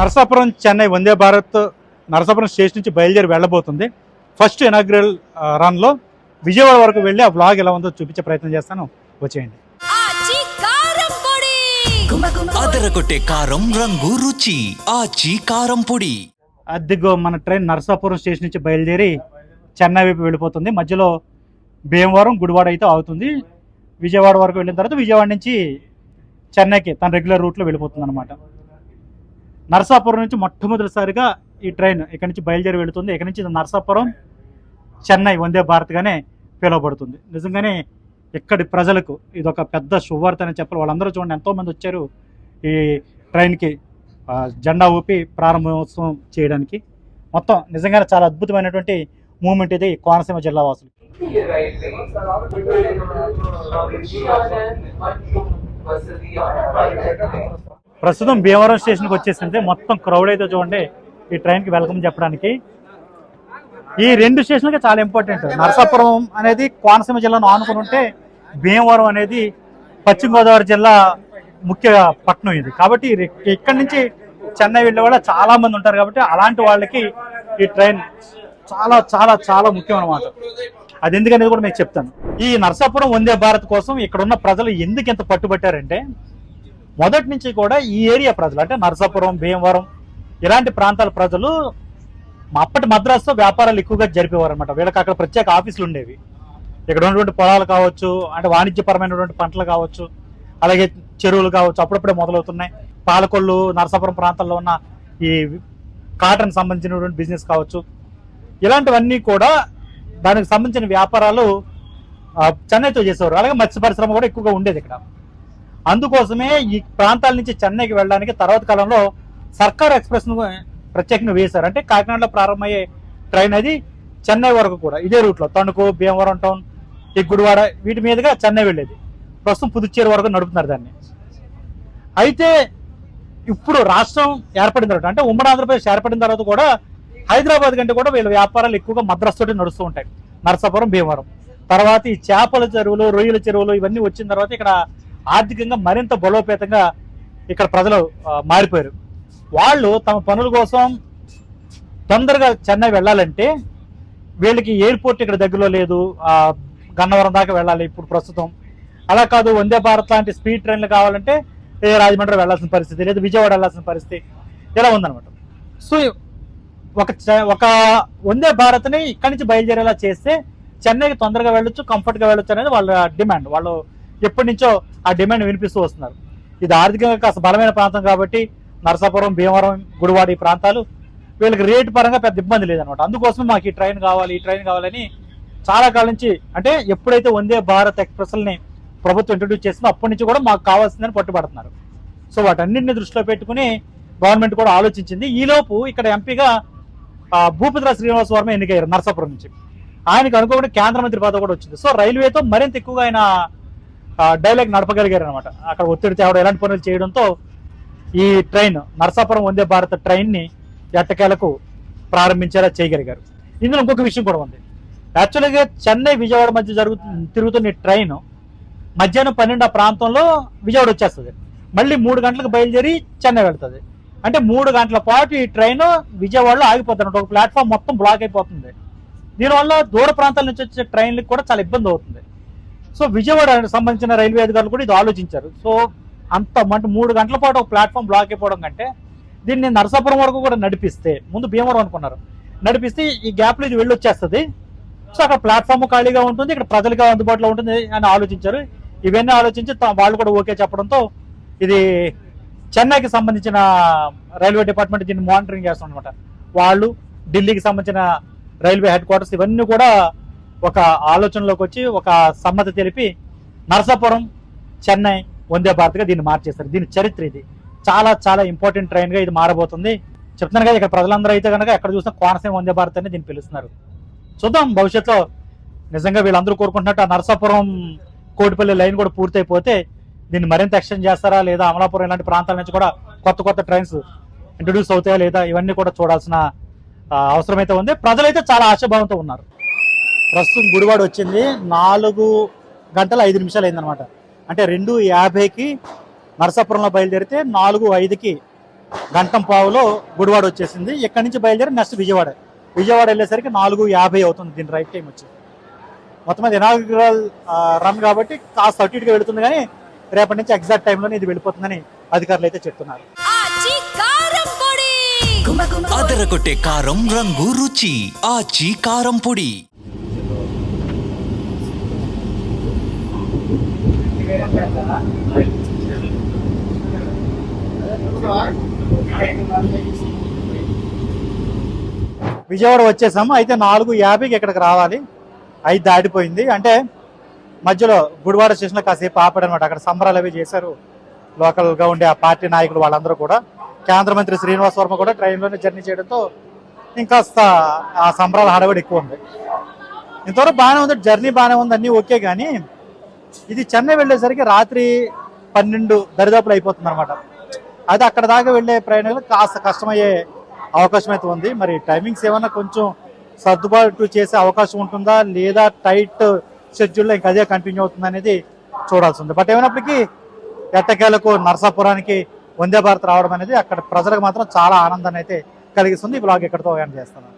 Narasapuram Chennai Vande Bharat Narasapuram station నుంచి బయలుదేరి వెళ్ళబోతుంది. First inaugural రన్లో విజయవాడ వరకు వెళ్ళి ఆ బ్లాగ్ ఎలా ఉందో చూపించే ప్రయత్నం చేస్తాను. వచ్చేయండి. కారం పొడి! అదరగొట్టే కారం రంగు రుచి ఆచి కారం పొడి. అద్దెగో మన ట్రైన్ నరసాపురం స్టేషన్ నుంచి బయలుదేరి చెన్నై వైపు వెళ్ళిపోతుంది. మధ్యలో భీమవరం గుడివాడ అయితే అవుతుంది విజయవాడ వరకు వెళ్ళిన తర్వాత విజయవాడ నుంచి చెన్నైకి తన రెగ్యులర్ రూట్లో వెళ్ళిపోతుంది అనమాట నరసాపురం నుంచి మొట్టమొదటిసారిగా ఈ ట్రైన్ ఇక్కడ నుంచి బయలుదేరి వెళుతుంది. ఇక్కడ నుంచి నర్సాపురం నరసాపురం చెన్నై వందే భారత్గానే పిలువబడుతుంది. నిజంగానే ఇక్కడి ప్రజలకు ఇది ఒక పెద్ద శుభవార్త అని చెప్పాలి. వాళ్ళందరూ చూడండి ఎంతోమంది వచ్చారు ఈ ట్రైన్కి జెండా ఊపి ప్రారంభోత్సవం చేయడానికి. మొత్తం నిజంగానే చాలా అద్భుతమైనటువంటి మూమెంట్ ఇది కోనసీమ జిల్లా వాసులు ప్రస్తుతం భీమవరం స్టేషన్కి వచ్చేసింది. మొత్తం క్రౌడ్ అయితే చూడండి. ఈ ట్రైన్కి వెల్కమ్ చెప్పడానికి. ఈ రెండు స్టేషన్లకి చాలా ఇంపార్టెంట్ నరసాపురం అనేది కోనసీమ జిల్లాను ఆనుకుని ఉంటే భీమవరం అనేది పశ్చిమ గోదావరి జిల్లా ముఖ్య పట్టణం ఇది. కాబట్టి ఇక్కడి నుంచి చెన్నై వెళ్ళే వాళ్ళు చాలా మంది ఉంటారు కాబట్టి అలాంటి వాళ్ళకి ఈ ట్రైన్ చాలా చాలా చాలా ముఖ్యం అనమాట అది ఎందుకనేది కూడా మీకు చెప్తాను. ఈ నరసాపురం వందే భారత్ కోసం ఇక్కడ ఉన్న ప్రజలు ఎందుకు ఇంత పట్టుబట్టారంటే మొదటి నుంచి కూడా ఈ ఏరియా ప్రజలు అంటే నరసాపురం భీమవరం ఇలాంటి ప్రాంతాల ప్రజలు అప్పటి మద్రాసులో వ్యాపారాలు ఎక్కువగా జరిపేవారు అనమాట వీళ్ళకి అక్కడ ప్రత్యేక ఆఫీసులు ఉండేవి. ఇక్కడ ఉన్నటువంటి పొలాలు కావచ్చు అంటే వాణిజ్యపరమైనటువంటి పంటలు కావచ్చు అలాగే చెరువులు కావచ్చు అప్పుడప్పుడే మొదలవుతున్నాయి. పాలకొల్లు నరసాపురం ప్రాంతాల్లో ఉన్న ఈ కాటన్ సంబంధించినటువంటి బిజినెస్ కావచ్చు. ఇలాంటివన్నీ కూడా దానికి సంబంధించిన వ్యాపారాలు చెన్నైతో చేసేవారు. అలాగే మత్స్య పరిశ్రమ కూడా ఎక్కువగా ఉండేది ఇక్కడ. అందుకోసమే ఈ ప్రాంతాల నుంచి చెన్నైకి వెళ్ళడానికి తర్వాత కాలంలో సర్కార్ ఎక్స్ప్రెస్ను ప్రత్యేకంగా వేశారు. అంటే కాకినాడలో ప్రారంభమయ్యే ట్రైన్ అది చెన్నై వరకు కూడా. ఇదే రూట్లో. తణుకు భీమవరం టౌన్ ఈ గుడివాడ వీటి మీదుగా చెన్నై వెళ్ళేది. ప్రస్తుతం పుదుచ్చేరి వరకు నడుపుతున్నారు దాన్ని. అయితే ఇప్పుడు రాష్ట్రం ఏర్పడిన తర్వాత అంటే ఉమ్మడి ఆంధ్రప్రదేశ్ ఏర్పడిన తర్వాత కూడా హైదరాబాద్ కంటే కూడా వీళ్ళ వ్యాపారాలు ఎక్కువగా మద్రాసు తోటి నడుస్తూ ఉంటాయి. నరసాపురం భీమవరం. తర్వాత ఈ చేపల చెరువులు రొయ్యల చెరువులు ఇవన్నీ వచ్చిన తర్వాత ఇక్కడ ఆర్థికంగా మరింత బలోపేతంగా ఇక్కడ ప్రజలు మారిపోయారు. వాళ్ళు తమ పనుల కోసం తొందరగా చెన్నై వెళ్ళాలంటే వీళ్ళకి ఎయిర్పోర్ట్ ఇక్కడ దగ్గరలో లేదు. గన్నవరం దాకా వెళ్ళాలి ఇప్పుడు ప్రస్తుతం. అలా కాదు వందే భారత్ లాంటి స్పీడ్ ట్రైన్లు కావాలంటే ఏ రాజమండ్రి వెళ్ళాల్సిన పరిస్థితి లేదు విజయవాడ వెళ్ళాల్సిన పరిస్థితి ఇలా ఉందన్నమాట. సో ఒక చ- ఒక వందే భారత్ని ఇక్కడి నుంచి బయలుదేరేలా చేస్తే చెన్నైకి తొందరగా వెళ్ళొచ్చు కంఫర్ట్గా వెళ్ళొచ్చు అనేది వాళ్ళ డిమాండ్. వాళ్ళు ఎప్పటి నుంచో ఆ డిమాండ్ వినిపిస్తూ వస్తున్నారు. ఇది ఆర్థికంగా కాస్త బలమైన ప్రాంతం కాబట్టి నరసాపురం భీమవరం గుడివాడ ఈ ప్రాంతాలు వీళ్ళకి రేటు పరంగా పెద్ద ఇబ్బంది లేదనమాట అందుకోసం మాకు ఈ ట్రైన్ కావాలి ఈ ట్రైన్ కావాలని చాలా కాలం నుంచి అంటే ఎప్పుడైతే వందే భారత్ ఎక్స్ప్రెస్ని ప్రభుత్వం ఇంట్రడ్యూస్ చేసిందో అప్పటి నుంచి కూడా మాకు కావాల్సిందని పట్టుబడుతున్నారు. సో వాటన్నింటిని దృష్టిలో పెట్టుకుని గవర్నమెంట్ కూడా ఆలోచించింది. ఈలోపు ఇక్కడ ఎంపీగా ఆ, శ్రీనివాస వర్మ ఎన్నికయ్యారు నరసాపురం నుంచి. ఆయనకు అనుకోకుండా కేంద్ర మంత్రి పదవి కూడా వచ్చింది. సో రైల్వేతో మరింత ఎక్కువగా ఆయన డైలాగ్ నడపగలిగారు అనమాట అక్కడ ఒత్తిడి తేవడం ఎలాంటి పనులు చేయడంతో ఈ ట్రైన్ నరసాపురం వందే భారత్ ట్రైన్ని ఎట్టకేలకు ప్రారంభించేలా చేయగలిగారు. ఇందులో ఇంకొక విషయం కూడా ఉంది. యాక్చువల్గా చెన్నై విజయవాడ మధ్య జరుగు తిరుగుతున్న ఈ ట్రైన్ మధ్యాహ్నం పన్నెండు ఆ ప్రాంతంలో విజయవాడ వచ్చేస్తుంది. మళ్ళీ మూడు గంటలకు బయలుదేరి చెన్నై వెళ్తుంది. అంటే మూడు గంటల పాటు ఈ ట్రైన్ విజయవాడలో ఆగిపోతుంది ఒక ప్లాట్ఫామ్ మొత్తం బ్లాక్ అయిపోతుంది. దీనివల్ల దూర ప్రాంతాల నుంచి వచ్చే ట్రైన్లకు కూడా చాలా ఇబ్బంది అవుతుంది. సో విజయవాడ సంబంధించిన రైల్వే అధికారులు కూడా ఇది ఆలోచించారు. సో అంత అంటే మూడు గంటల పాటు ఒక ప్లాట్ఫామ్ బ్లాక్ అయిపోవడం కంటే దీన్ని నరసాపురం వరకు కూడా నడిపిస్తే ముందు భీమవరం అనుకున్నారు. నడిపిస్తే ఈ గ్యాప్లో ఇది వెళ్ళొచ్చేస్తుంది. సో అక్కడ ప్లాట్ఫామ్ ఖాళీగా ఉంటుంది ఇక్కడ ప్రజలకు అందుబాటులో ఉంటుంది అని ఆలోచించారు. ఇవన్నీ ఆలోచించి వాళ్ళు కూడా ఓకే చెప్పడంతో ఇది చెన్నైకి సంబంధించిన రైల్వే డిపార్ట్మెంట్ దీన్ని మానిటరింగ్ చేస్తుంది అనమాట వాళ్ళు ఢిల్లీకి సంబంధించిన రైల్వే హెడ్ క్వార్టర్స్ ఇవన్నీ కూడా ఒక ఆలోచనలోకి వచ్చి ఒక సమ్మతి తెలిపి నరసాపురం చెన్నై వందే భారత్గా దీన్ని మార్చేస్తారు దీని చరిత్ర ఇది. చాలా చాలా ఇంపార్టెంట్ ట్రైన్గా ఇది మారబోతుంది. చెప్తున్నాను కదా ఇక్కడ ప్రజలందరూ అయితే కనుక ఎక్కడ చూసినా కోనసీమ వందే భారత్ అని దీన్ని పిలుస్తున్నారు. చూద్దాం భవిష్యత్తులో నిజంగా వీళ్ళందరూ కోరుకుంటున్నట్టు ఆ నరసాపురం కోటిపల్లి లైన్ కూడా పూర్తయిపోతే దీన్ని మరింత ఎక్స్టెండ్ చేస్తారా? లేదా అమలాపురం ఇలాంటి ప్రాంతాల నుంచి కూడా కొత్త కొత్త ట్రైన్స్ ఇంట్రొడ్యూస్ అవుతాయా? లేదా ఇవన్నీ కూడా చూడాల్సిన అవసరమైతే ఉంది. ప్రజలైతే చాలా ఆశాభావంతో ఉన్నారు. ప్రస్తుతం గుడివాడ వచ్చింది. నాలుగు గంటల ఐదు నిమిషాలు అయిందనమాట అంటే రెండు యాభైకి నరసాపురంలో బయలుదేరితే నాలుగు ఐదుకి గంటం పావులో గుడివాడ వచ్చేసింది. ఇక్కడి నుంచి బయలుదేరి నెక్స్ట్ విజయవాడ. విజయవాడ వెళ్ళేసరికి నాలుగు యాభై అవుతుంది దీని రైట్ టైం వచ్చి. మొత్తం మీద ఇనాగ్రల్ రన్ కాబట్టి కాస్త అటు ఇటుగా వెళుతుంది కానీ రేపటి నుంచి ఎగ్జాక్ట్ టైంలోనే ఇది వెళ్ళిపోతుందని అధికారులు అయితే చెప్తున్నారు. అదరగొట్టే కారం రంగు రుచి. ఆచి కారం పొడి. విజయవాడ వచ్చేసాము. అయితే నాలుగు యాభైకి ఇక్కడికి రావాలి. ఐదు దాటిపోయింది. అంటే మధ్యలో గుడివాడ స్టేషన్లో కాసేపు ఆపాడనమాట. అక్కడ సంబరాలు అవి చేశారు లోకల్గా ఉండే ఆ పార్టీ నాయకులు వాళ్ళందరూ కూడా. కేంద్ర మంత్రి శ్రీనివాస్ వర్మ కూడా ట్రైన్లోనే జర్నీ చేయడంతో ఇంకాస్త ఆ సంబరాల హడావిడి ఎక్కువ ఉంది. ఇంతవరకు బాగానే ఉంది. జర్నీ బాగానే ఉంది. అన్నీ ఓకే కానీ ఇది చెన్నై వెళ్ళేసరికి రాత్రి పన్నెండు దరిదాపులు అయిపోతుంది అనమాట అది అక్కడ దాకా వెళ్ళే ప్రయాణాలు కాస్త కష్టమయ్యే అవకాశం అయితే ఉంది. మరి టైమింగ్స్ ఏమన్నా కొంచెం సర్దుబాటు చేసే అవకాశం ఉంటుందా? లేదా టైట్ షెడ్యూల్లో ఇంకా అదే కంటిన్యూ అవుతుంది అనేది చూడాల్సి ఉంది. బట్ ఏమైనప్పటికీ ఎట్టకేలకు నర్సాపురానికి వందే భారత్ రావడం అనేది అక్కడ ప్రజలకు మాత్రం చాలా ఆనందాన్ని అయితే కలిగిస్తుంది. ఈ బ్లాగ్ ఎక్కడితో ఎండ్ చేస్తాను.